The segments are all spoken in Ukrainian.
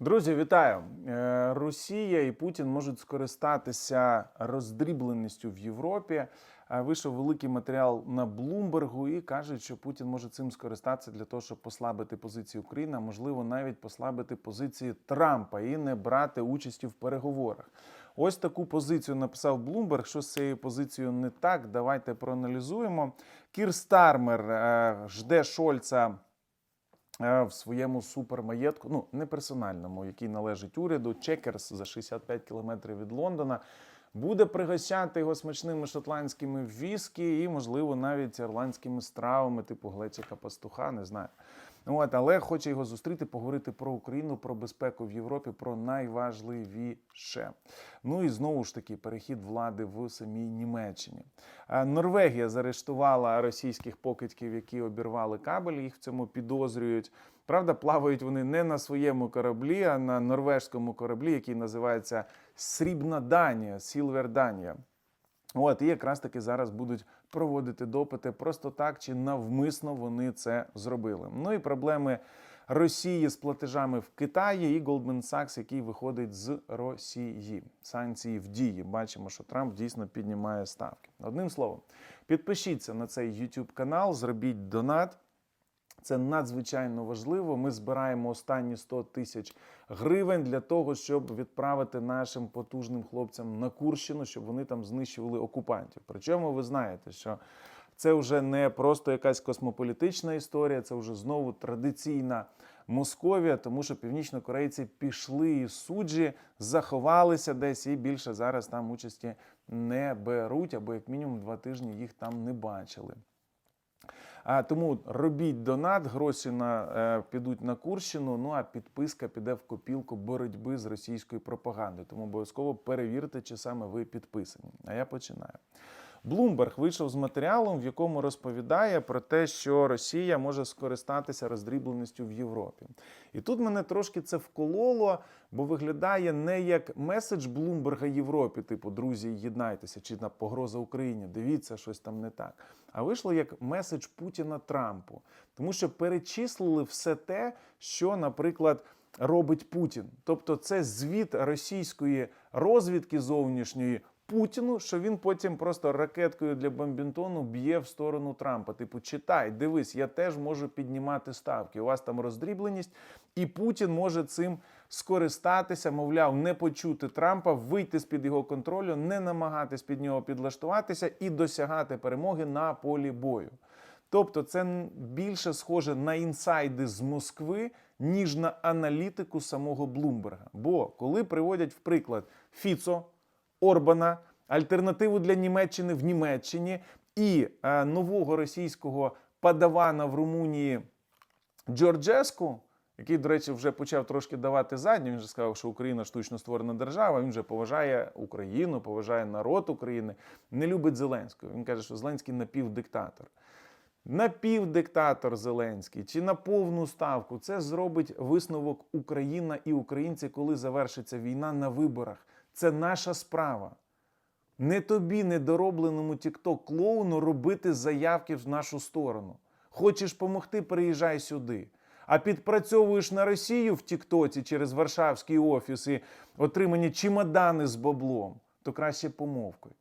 Друзі, вітаю! Е, Росія і Путін можуть скористатися роздрібленістю в Європі. Е, Вийшов великий матеріал на Блумбергу і кажуть, що Путін може цим скористатися для того, щоб послабити позиції України, а можливо навіть послабити позиції Трампа і не брати участі в переговорах. Ось таку позицію написав Блумберг. Що з цією позицією не так? Давайте проаналізуємо. Кір Стармер е, жде Шольца в своєму супермаєтку, ну не персональному, який належить уряду, Чекерс за 65 кілометрів від Лондона. Буде пригощати його смачними шотландськими віскі і, можливо, навіть ірландськими стравами, типу глечика пастуха, не знаю. От, але хоче його зустріти, поговорити про Україну, про безпеку в Європі, про найважливіше. Ну і знову ж таки перехід влади в самій Німеччині. Норвегія заарештувала російських покидьків, які обірвали кабель. Їх в цьому підозрюють. Правда, плавають вони не на своєму кораблі, а на норвежському кораблі, який називається Срібна Данія, Сілвер Данія. От і якраз таки зараз будуть проводити допити просто так чи навмисно вони це зробили. Ну і проблеми Росії з платежами в Китаї і Goldman Sachs, який виходить з Росії. Санкції в дії. Бачимо, що Трамп дійсно піднімає ставки. Одним словом, підпишіться на цей YouTube канал, зробіть донат. Це надзвичайно важливо. Ми збираємо останні 100 тисяч гривень для того, щоб відправити нашим потужним хлопцям на Курщину, щоб вони там знищували окупантів. Причому ви знаєте, що це вже не просто якась космополітична історія, це вже знову традиційна Московія, тому що північнокорейці пішли із суджі, заховалися десь і більше зараз там участі не беруть, або як мінімум два тижні їх там не бачили. А тому робіть донат, гроші на е, підуть на Курщину. Ну а підписка піде в копілку боротьби з російською пропагандою. Тому обов'язково перевірте, чи саме ви підписані. А я починаю. Блумберг вийшов з матеріалом, в якому розповідає про те, що Росія може скористатися роздрібленістю в Європі. І тут мене трошки це вкололо, бо виглядає не як меседж Блумберга Європі, типу друзі, єднайтеся, чи на погроза Україні, дивіться, щось там не так. А вийшло як меседж Путіна Трампу, тому що перечислили все те, що, наприклад. Робить Путін, тобто це звіт російської розвідки зовнішньої Путіну, що він потім просто ракеткою для бомбінтону б'є в сторону Трампа. Типу, читай, дивись, я теж можу піднімати ставки. У вас там роздрібленість, і Путін може цим скористатися, мовляв, не почути Трампа, вийти з під його контролю, не намагатись під нього підлаштуватися і досягати перемоги на полі бою. Тобто, це більше схоже на інсайди з Москви, ніж на аналітику самого Блумберга. Бо коли приводять в приклад Фіцо. Орбана, альтернативу для Німеччини в Німеччині і е, нового російського падавана в Румунії Джорджеску, який, до речі, вже почав трошки давати задню. Він вже сказав, що Україна штучно створена держава. Він вже поважає Україну, поважає народ України, не любить Зеленського. Він каже, що Зеленський напівдиктатор. Напівдиктатор Зеленський чи на повну ставку це зробить висновок Україна і українці, коли завершиться війна на виборах. Це наша справа. Не тобі, недоробленому тікток клоуну робити заявки в нашу сторону. Хочеш помогти, приїжджай сюди. А підпрацьовуєш на Росію в Тіктоці через Варшавський офіс і отримані чемодани з баблом, то краще помовкою.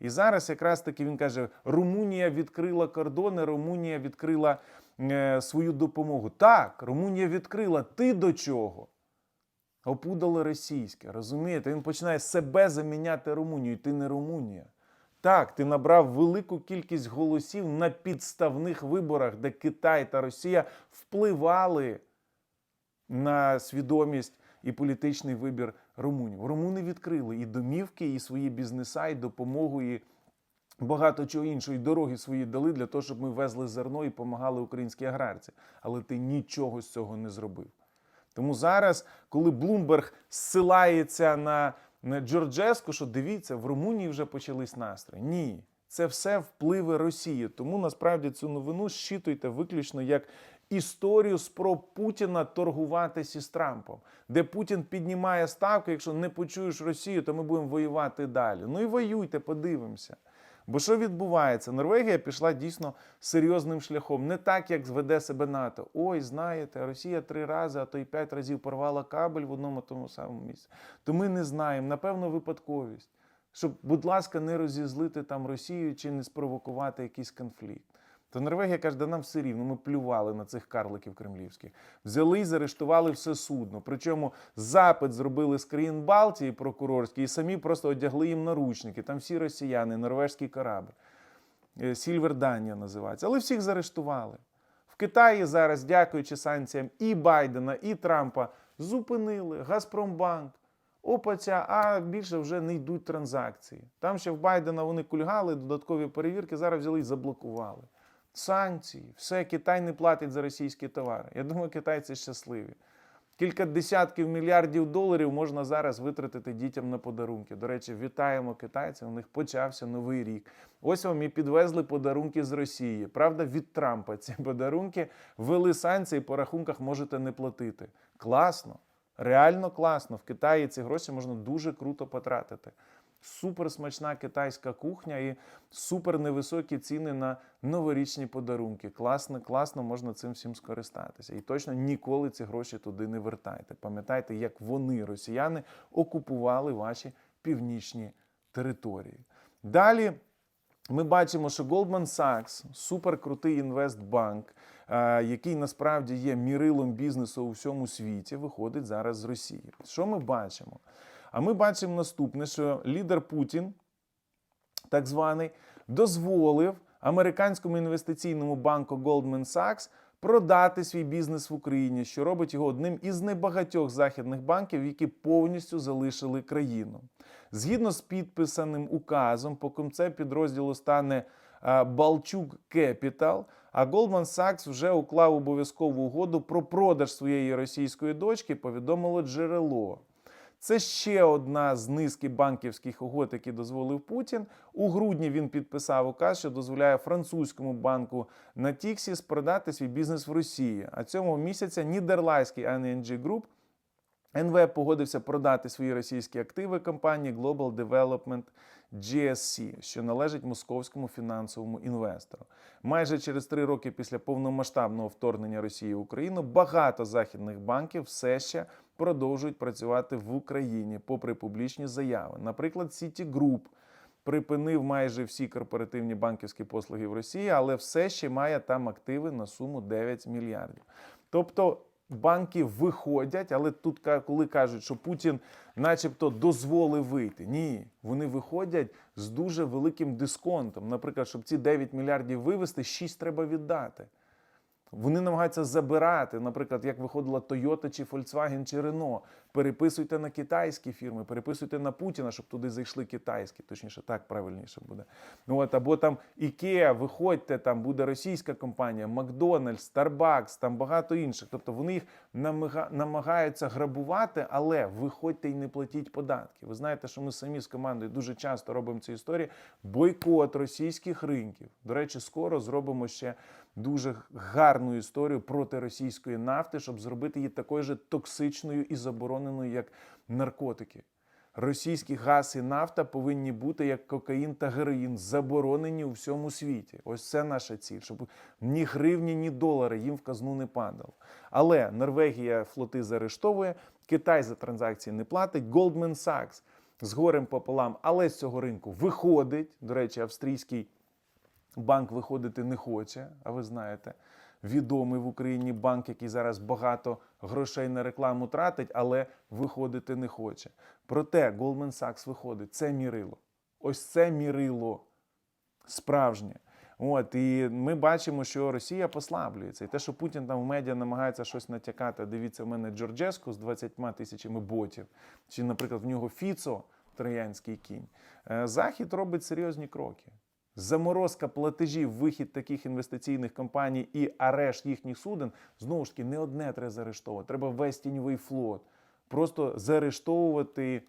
І зараз якраз таки він каже: Румунія відкрила кордони, Румунія відкрила е, свою допомогу. Так, Румунія відкрила. Ти до чого? Опудало російське, розумієте? Він починає себе заміняти Румунію. Ти не Румунія. Так, ти набрав велику кількість голосів на підставних виборах, де Китай та Росія впливали на свідомість і політичний вибір румунів. Румуни відкрили і домівки, і свої бізнеса, і допомогу, і багато чого іншого, і дороги свої дали для того, щоб ми везли зерно і допомагали українській аграрці. Але ти нічого з цього не зробив. Тому зараз, коли Блумберг зсилається на, Джорджеску, що дивіться, в Румунії вже почались настрої. Ні, це все впливи Росії. Тому насправді цю новину щитуйте виключно як історію спроб Путіна торгуватися з Трампом, де Путін піднімає ставки. Якщо не почуєш Росію, то ми будемо воювати далі. Ну і воюйте, подивимося. Бо що відбувається? Норвегія пішла дійсно серйозним шляхом, не так, як зведе себе НАТО. Ой, знаєте, Росія три рази, а то й п'ять разів порвала кабель в одному тому самому місці. То ми не знаємо, напевно, випадковість. Щоб, будь ласка, не розізлити там Росію чи не спровокувати якийсь конфлікт. То Норвегія каже, да нам все рівно, ми плювали на цих карликів кремлівських. Взяли і заарештували все судно. Причому запит зробили з країн Балтії прокурорський і самі просто одягли їм наручники. Там всі росіяни, норвежський корабль. Е, Сільверданія називається. Але всіх заарештували. В Китаї зараз, дякуючи санкціям і Байдена, і Трампа, зупинили Газпромбанк. Опаця, а більше вже не йдуть транзакції. Там ще в Байдена вони кульгали, додаткові перевірки, зараз взяли і заблокували. Санкції, все, Китай не платить за російські товари. Я думаю, китайці щасливі. Кілька десятків мільярдів доларів можна зараз витратити дітям на подарунки. До речі, вітаємо китайців. У них почався новий рік. Ось вам і підвезли подарунки з Росії. Правда, від Трампа ці подарунки ввели санкції, по рахунках можете не платити. Класно, реально класно. В Китаї ці гроші можна дуже круто потратити. Супер смачна китайська кухня і супер невисокі ціни на новорічні подарунки. Класно, класно, можна цим всім скористатися. І точно ніколи ці гроші туди не вертайте. Пам'ятайте, як вони, росіяни, окупували ваші північні території. Далі ми бачимо, що Goldman Sachs суперкрутий інвестбанк, е, який насправді є мірилом бізнесу у всьому світі, виходить зараз з Росії. Що ми бачимо? А ми бачимо наступне, що лідер Путін, так званий, дозволив американському інвестиційному банку Goldman Sachs продати свій бізнес в Україні, що робить його одним із небагатьох західних банків, які повністю залишили країну. Згідно з підписаним указом, по конце підрозділу стане Балчук Capital, а Goldman Sachs вже уклав обов'язкову угоду про продаж своєї російської дочки, повідомило джерело. Це ще одна з низки банківських угод, які дозволив Путін. У грудні він підписав указ, що дозволяє французькому банку Natixis продати свій бізнес в Росії. А цього місяця нідерландський ING Group НВ погодився продати свої російські активи компанії Global Development GSC, що належить московському фінансовому інвестору. Майже через три роки після повномасштабного вторгнення Росії в Україну багато західних банків все ще продовжують працювати в Україні, попри публічні заяви. Наприклад, Citigroup припинив майже всі корпоративні банківські послуги в Росії, але все ще має там активи на суму 9 мільярдів. Тобто банки виходять, але тут, коли кажуть, що Путін, начебто, дозволив вийти. Ні, вони виходять з дуже великим дисконтом. Наприклад, щоб ці 9 мільярдів вивести, 6 треба віддати. Вони намагаються забирати, наприклад, як виходила Toyota чи Volkswagen чи Renault. Переписуйте на китайські фірми, переписуйте на Путіна, щоб туди зайшли китайські. Точніше, так правильніше буде. От або там Ikea, виходьте, там буде російська компанія, Макдональдс, Starbucks, там багато інших. Тобто вони їх намага- намагаються грабувати, але виходьте і не платіть податки. Ви знаєте, що ми самі з командою дуже часто робимо ці історії. Бойкот російських ринків. До речі, скоро зробимо ще дуже гарну історію проти російської нафти, щоб зробити її такою же токсичною і забороненою, як наркотики. Російський газ і нафта повинні бути як кокаїн та героїн, заборонені у всьому світі. Ось це наша ціль, щоб ні гривні, ні долари їм в казну не падало. Але Норвегія флоти заарештовує, Китай за транзакції не платить, Goldman Sachs з горем пополам, але з цього ринку виходить. До речі, австрійський банк виходити не хоче, а ви знаєте, відомий в Україні банк, який зараз багато грошей на рекламу тратить, але виходити не хоче. Проте Goldman Sachs виходить. Це мірило. Ось це мірило справжнє. От і ми бачимо, що Росія послаблюється, і те, що Путін там в медіа намагається щось натякати. Дивіться, в мене Джорджеску з 20 тисячами ботів, чи, наприклад, в нього Фіцо, троянський кінь. Е, Захід робить серйозні кроки. Заморозка платежів, вихід таких інвестиційних компаній і арешт їхніх суден знову ж таки не одне треба заарештовувати. Треба весь тіньовий флот. Просто заарештовувати,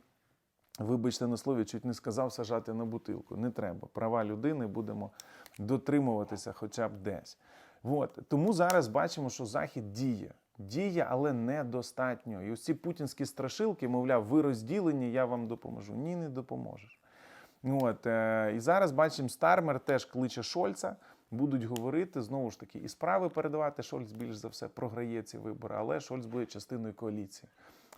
вибачте на слові, чуть не сказав сажати на бутилку. Не треба. Права людини будемо дотримуватися хоча б десь. От. Тому зараз бачимо, що Захід діє. Діє, але недостатньо. І ось ці путінські страшилки, мовляв, ви розділені, я вам допоможу. Ні, не допоможеш. От, е, і зараз бачимо, Стармер теж кличе Шольца. Будуть говорити знову ж таки і справи передавати. Шольц більш за все програє ці вибори, але Шольц буде частиною коаліції.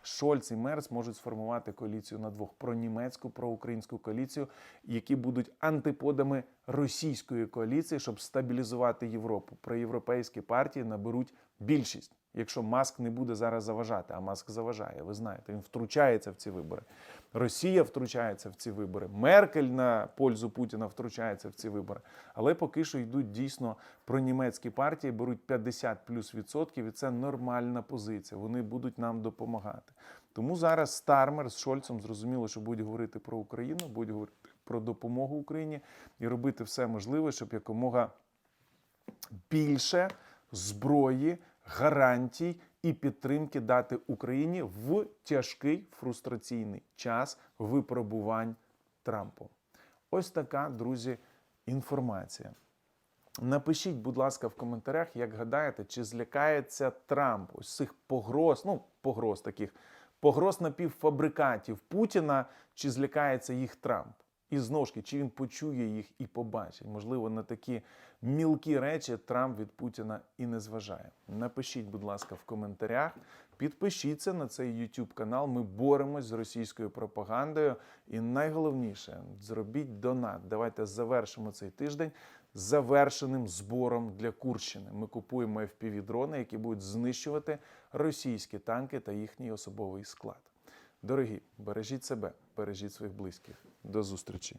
Шольц і Мерц можуть сформувати коаліцію на двох про німецьку, про українську коаліцію, які будуть антиподами російської коаліції, щоб стабілізувати Європу. Проєвропейські партії наберуть більшість, якщо Маск не буде зараз заважати. А Маск заважає. Ви знаєте, він втручається в ці вибори. Росія втручається в ці вибори. Меркель на пользу Путіна втручається в ці вибори. Але поки що йдуть дійсно пронімецькі партії, беруть 50 плюс відсотків, і це нормальна позиція. Вони будуть нам допомагати. Тому зараз Стармер з Шольцем зрозуміло, що будуть говорити про Україну, будуть говорити про допомогу Україні і робити все можливе, щоб якомога більше зброї, гарантій і підтримки дати Україні в тяжкий фрустраційний час випробувань Трампу. Ось така, друзі, інформація. Напишіть, будь ласка, в коментарях, як гадаєте, чи злякається Трамп ось цих погроз, ну, погроз таких, погроз напівфабрикатів Путіна, чи злякається їх Трамп? І знову ж чи він почує їх і побачить? Можливо, на такі мілкі речі Трамп від Путіна і не зважає. Напишіть, будь ласка, в коментарях. Підпишіться на цей YouTube канал. Ми боремось з російською пропагандою. І найголовніше зробіть донат. Давайте завершимо цей тиждень завершеним збором для Курщини. Ми купуємо fpv дрони, які будуть знищувати російські танки та їхній особовий склад. Дорогі, бережіть себе, бережіть своїх близьких. До зустрічі.